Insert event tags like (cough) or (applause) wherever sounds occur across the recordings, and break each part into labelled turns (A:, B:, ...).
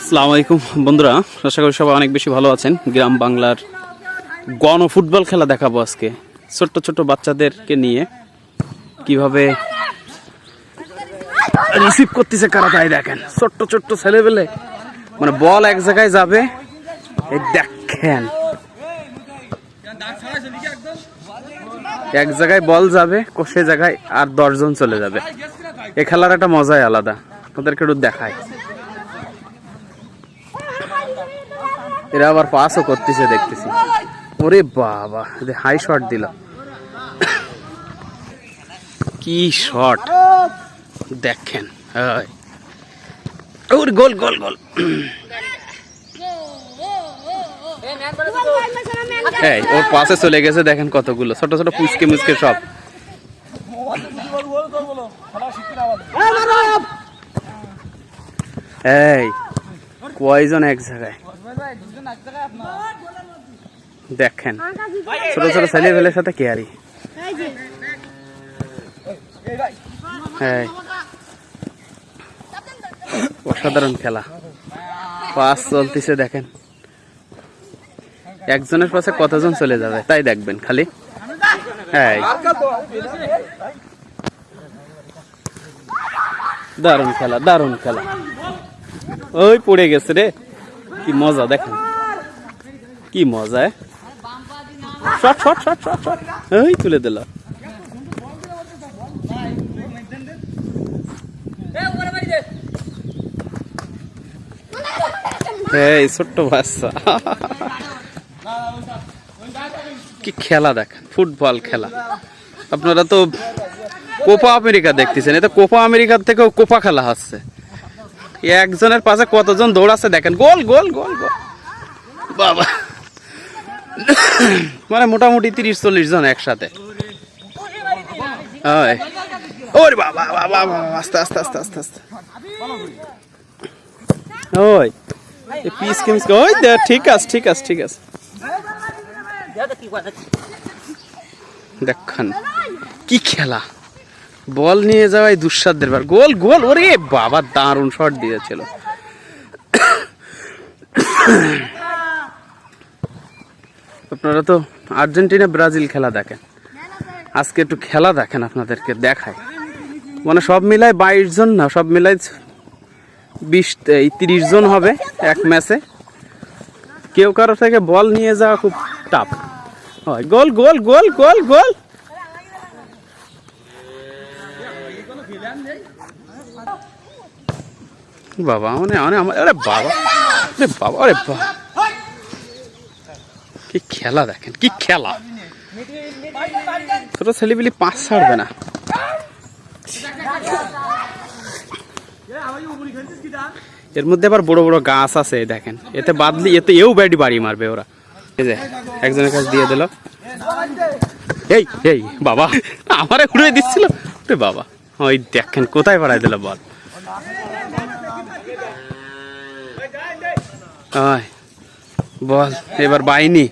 A: আসসালামু আলাইকুম, বন্ধুরা। আশা করি সবাই অনেক বেশি ভালো আছেন। গ্রাম বাংলার গণ ফুটবল খেলা দেখাবো আজকে। ছোট্ট ছোট্ট বাচ্চাদেরকে নিয়ে কীভাবে রিসিভ করতেছে কারা তাই দেখেন। ছোট্ট ছোট্ট ছেলেবেলে। মানে বল এক জায়গায় যাবে। এই দেখেন। এক জায়গায় বল যাবে, সে জায়গায় আর দশজন চলে যাবে। এ খেলার একটা মজাই আলাদা। ওদেরকে একটু দেখায় এরা আবার পাসও করতেছে, দেখতেছি। ওরে বাবা হাই শট দিল। কি শট দেখেন ওর গোল গোল গোল। এই, ওর পাশে চলে গেছে, দেখেন কতগুলো। ছোট ছোট পুচকে মুচকে সব। এই, কয়জন এক জায়গায়? দেখেন, ছোট ছোট ছেলে পেলের সাথে কেয়ারি। অসাধারণ খেলা। পাস চলতেছে, দেখেন। একজনের পাশে কতজন চলে যাবে, তাই দেখবেন খালি। হ্যাঁ দারুণ খেলা দারুণ খেলা। ওই পড়ে গেছে রে। কি মজা, দেখেন। কি মজা shot shot shot shot shot. ওই তুলে দিল। এই ছোট্ট বাচ্চা। কি খেলা দেখেন, ফুটবল খেলা। আপনারা তো কোপা আমেরিকা দেখতেছেন, এটা কোপা আমেরিকার থেকেও কোপা খেলা হচ্ছে। একজনের পাশে কতজন দৌড়াচ্ছে দেখেন। গোল গোল গোল গোল। বাবা। মানে মোটামুটি তিরিশ, চল্লিশ জন একসাথে। ওরে বাবা বাবা আস্তে আস্তে আস্তে আস্তে আস্তে। ওই। ঠিক আছে ঠিক আছে ঠিক আছে। দেখেন কি খেলা। বল নিয়ে যাওয়াই দুঃসাধ্যের বার গোল গোল, ওরে বাবা, দারুণ শট দিয়েছিল। আপনারা তো আর্জেন্টিনা, ব্রাজিল খেলা দেখেন। আজকে একটু খেলা দেখেন আপনাদেরকে দেখায় মানে সব মিলায় বাইশ জন না, সব মিলায় বিশ, এই তিরিশ জন হবে এক ম্যাচে কেউ কারও থেকে বল নিয়ে যাওয়া খুব টাফ হয়, গোল গোল গোল গোল গোল। বাবা মানে মানে আমার, আরে বাবা আরে বাবা আরে বাবা কি খেলা দেখেন, কি খেলা। ছোট ছেলেপিলি পাঁচ ছাড়বে না। এর মধ্যে আবার বড় বড় গাছ আছে, দেখেন। এতে বাদলি, এতে এও ব্যাটি বাড়ি মারবে ওরা। এই যে, একজনের কাছে দিয়ে দিল। এই এই, বাবা, আমারে উড়ে দিচ্ছিল। বাবা, ওই দেখেন, কোথায় বাড়াই দিল বল। বল, এবার বাইনি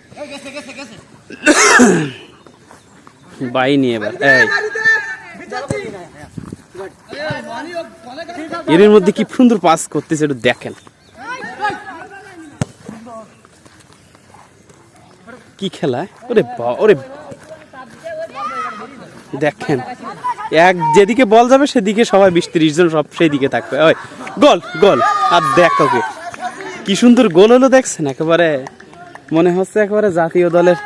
A: বাইনি এবার, এই। এর মধ্যে কি সুন্দর পাস করতেছে, একটু দেখেন। কি খেলা, ওরে ওরে। দেখেন, এক যেদিকে বল যাবে, সেদিকে সবাই বিশ ত্রিশ জন সব সেই দিকে থাকবে। ওই, গোল গোল, আর দেখ ওকে। কি সুন্দর গোল হলো দেখছেন? একেবারে মনে হচ্ছে একেবারে জাতীয় দলের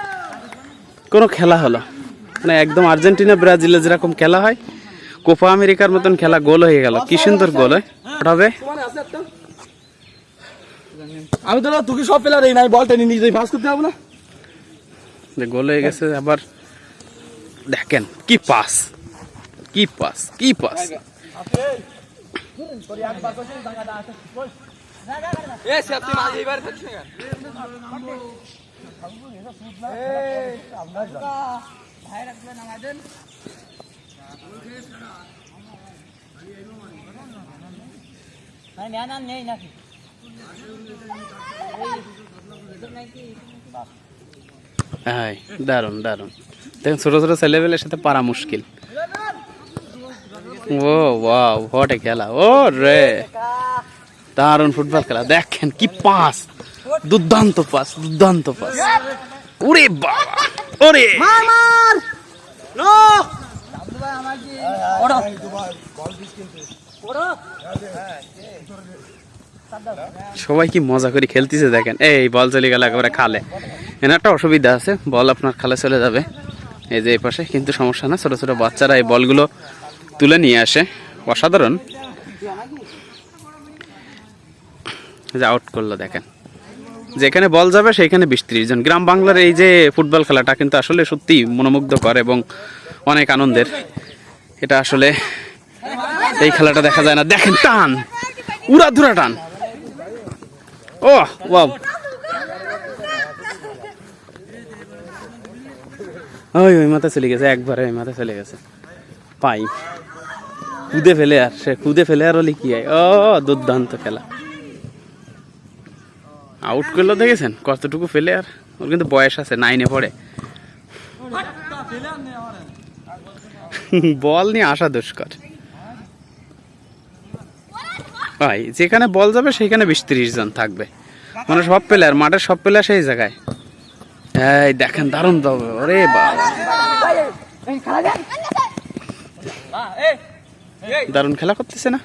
A: কোনো খেলা হলো। মানে একদম আর্জেন্টিনা ব্রাজিলে যেরকম খেলা হয় কোপা আমেরিকার মতন খেলা গোল হয়ে গেল। কি সুন্দর গোল হয় হবে?
B: আমি তো তোকে সব প্লেয়ার এই নাই বল টেনে নিয়ে যাই পাস করতে হবে না?
A: গোল হয়ে গেছে আবার দেখেন কি পাস কি পাস কি পাস
B: এ সেফটি মাঝে এবার থাকছে না
A: হ্যাঁ দারুণ দারুণ দেখেন, ছোট ছোট ছেলেবেলের সাথে পারা মুশকিল। ও ওয়াও হোয়াট খেলা। ও রে। দারুণ ফুটবল খেলা। দেখেন কি পাস। দুর্দান্ত পাস দুর্দান্ত পাস। ওরে বাবা। ওরে। সবাই কি মজা করে খেলতেছে দেখেন। এই বল চলে গেল একেবারে খালে। এখানে একটা অসুবিধা আছে বল আপনার খালে চলে যাবে। এই যে এই পাশে কিন্তু সমস্যা না ছোট ছোট বাচ্চারা এই বলগুলো তুলে নিয়ে আসে। অসাধারণ এই যে আউট করল, দেখেন। যেখানে বল যাবে সেখানে বিশ ত্রিশ জন। গ্রাম বাংলার এই যে ফুটবল খেলাটা কিন্তু আসলে সত্যি মনোমুগ্ধকর এবং অনেক আনন্দের। এটা আসলে এই খেলাটা দেখা যায় না। দেখেন, টান। উড়া ধুরা টান। ও ওই ওই মাথা চলে গেছে, একবারে ওই মাথা চলে গেছে। পাই। কুদে ফেলে আর সে কুদে ফেলে আর হলে কি হয়? ও, দুর্দান্ত খেলা। আউট করল দেখেছেন? কতটুকু ফেলে আর? ওর কিন্তু বয়স আছে নাইনে পড়ে। (laughs) বল নিয়ে আসা দুষ্কর। ভাই, যেখানে বল যাবে সেখানে বিশ ত্রিশ জন থাকবে। মানে সব প্লেয়ার মাঠের সব প্লেয়ার সেই জায়গায়। হ্যাঁ দেখেন, দারুণ দাও ওরে বাবা। দারুণ খেলা করতেছে না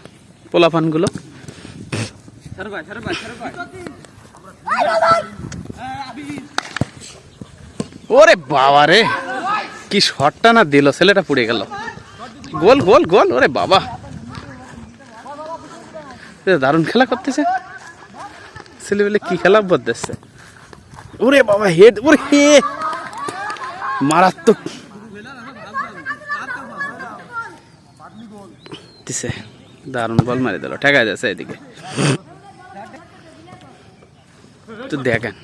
A: পোলাপানগুলো ওরে বাবা রে, কি শটটা না দিল, ছেলেটা পুড়ে গেল। গোল গোল গোল, ওরে বাবা। দারুণ খেলা করতেছে। ছেলে বলে কি খেলা বদতেছে ওরে বাবা, হেড, ওরে হে। মারাত্মক। দারুণ বল মারি দিল ঠেকা যাচ্ছে এদিকে। তো দেখেন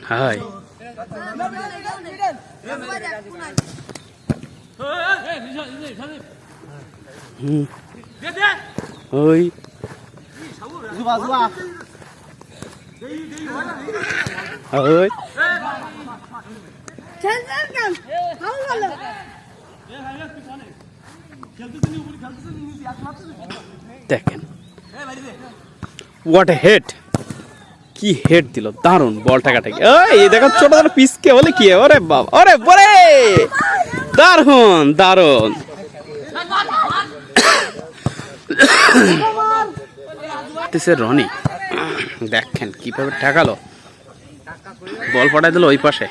A: হুম। ওই। ওই। দেখেন। হোয়াট হেড কি হেড দিল? দারুণ বলটা কাটে এই দেখো ছোট ছোট পিসকে, বলে কি? ওরে বাবা, ওরে বরে দারুণ দিছে রনি। দেখেন কীভাবে ঠেকালো। বল পাঠাই দিল ওই পাশে।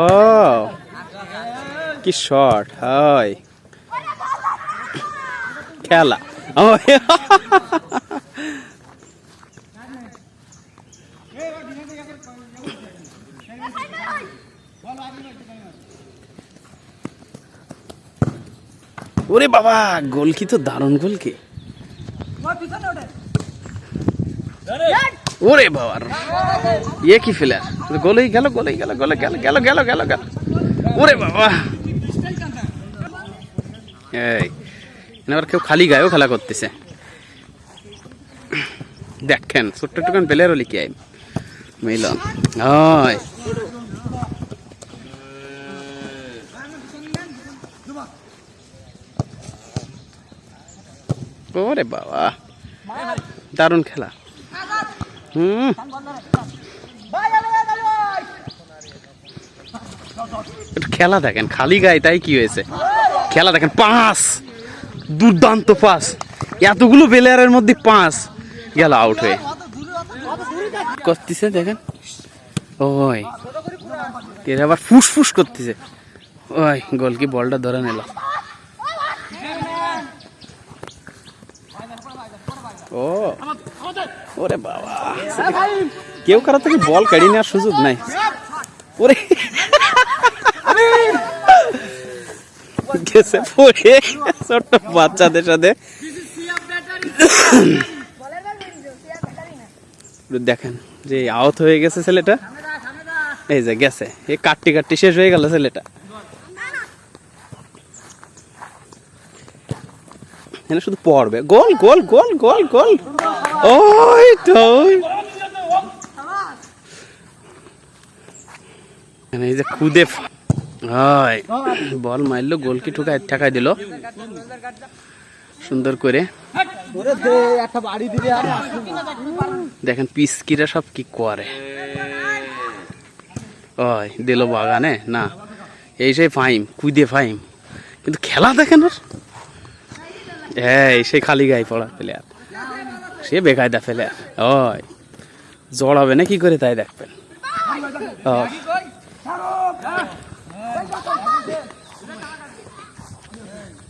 A: ও, কি শট হয়। খেলা। ও (laughs) ওরে বাবা, গোল কি তো দারুণ গোল কি? ওরে বাবার ইয়ে কি ফিলার গোলেই গেল গোলেই গেল, গোলে গেল গেল গেল গেল গেল। ওরে বাবা। এই। এবার কেউ খালি গায়েও খেলা করতেছে। দেখেন, ছোট্ট টুকান প্লেয়ারও লিখি আই। মিলন হয় ওরে বাবা, দারুণ খেলা। হুম। খেলা দেখেন, খালি গায়ে তাই কি হয়েছে? খেলা দেখেন পাঁচ দুর্দান্ত পাস এতগুলো প্লেয়ারের মধ্যে পাঁচ। গেল আউট হয়ে। করতেছে দেখেন। ওই। এরা আবার ফুসফুস করতেছে। ওই গোল কি বলটা ধরে নিল। ও। ওরে বাবা। কেউ কারও থেকে বল কাড়ি নেওয়ার সুযোগ নাই। ওরে। (laughs) গেছে পড়ে। ছোট্ট বাচ্চাদের সাথে। দেখেন যে আহত হয়ে গেছে ছেলেটা। এই যে গেছে। এই কাটটি কাটটি শেষ হয়ে গেল ছেলেটা। এখানে শুধু পড়বে। গোল গোল গোল গোল গোল। ওই তো এই যে খুদে হয়। বল মারলো, গোলকি ঠুকাই ঠেকাই দিল। সুন্দর করে। দেখেন পিসকিরা সব কি করে। দিল বাগানে, না। এই সেই ফাইম কুইদে ফাইম। কিন্তু খেলা দেখেন ওর হ্যাঁ সেই খালি গায়ে পড়া প্লেয়ার সে বেকায়দা প্লেয়ার ওই, জড়াবে না, কি করে তাই দেখবেন। ও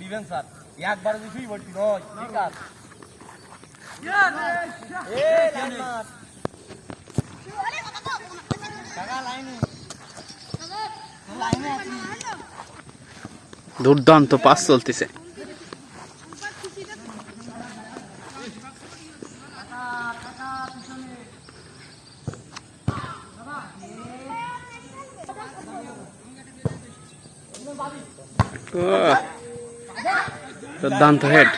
B: দিবেন স্যার একবার কিছুই বলছি নয় ঠিক আছে
A: দুর্দান্ত পাস চলতেছে। দুর্দান্ত হেড।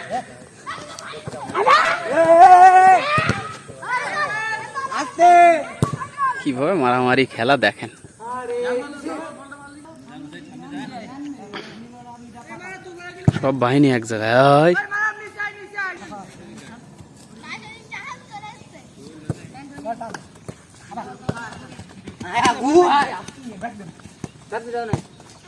A: কীভাবে মারামারি খেলা দেখেন? সব বাহিনী এক জায়গায়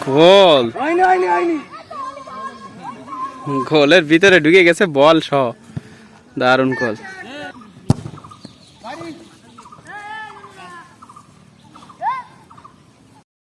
B: হয়নি
A: গোলের ভিতরে ঢুকে গেছে বল সহ। দারুণ গোল।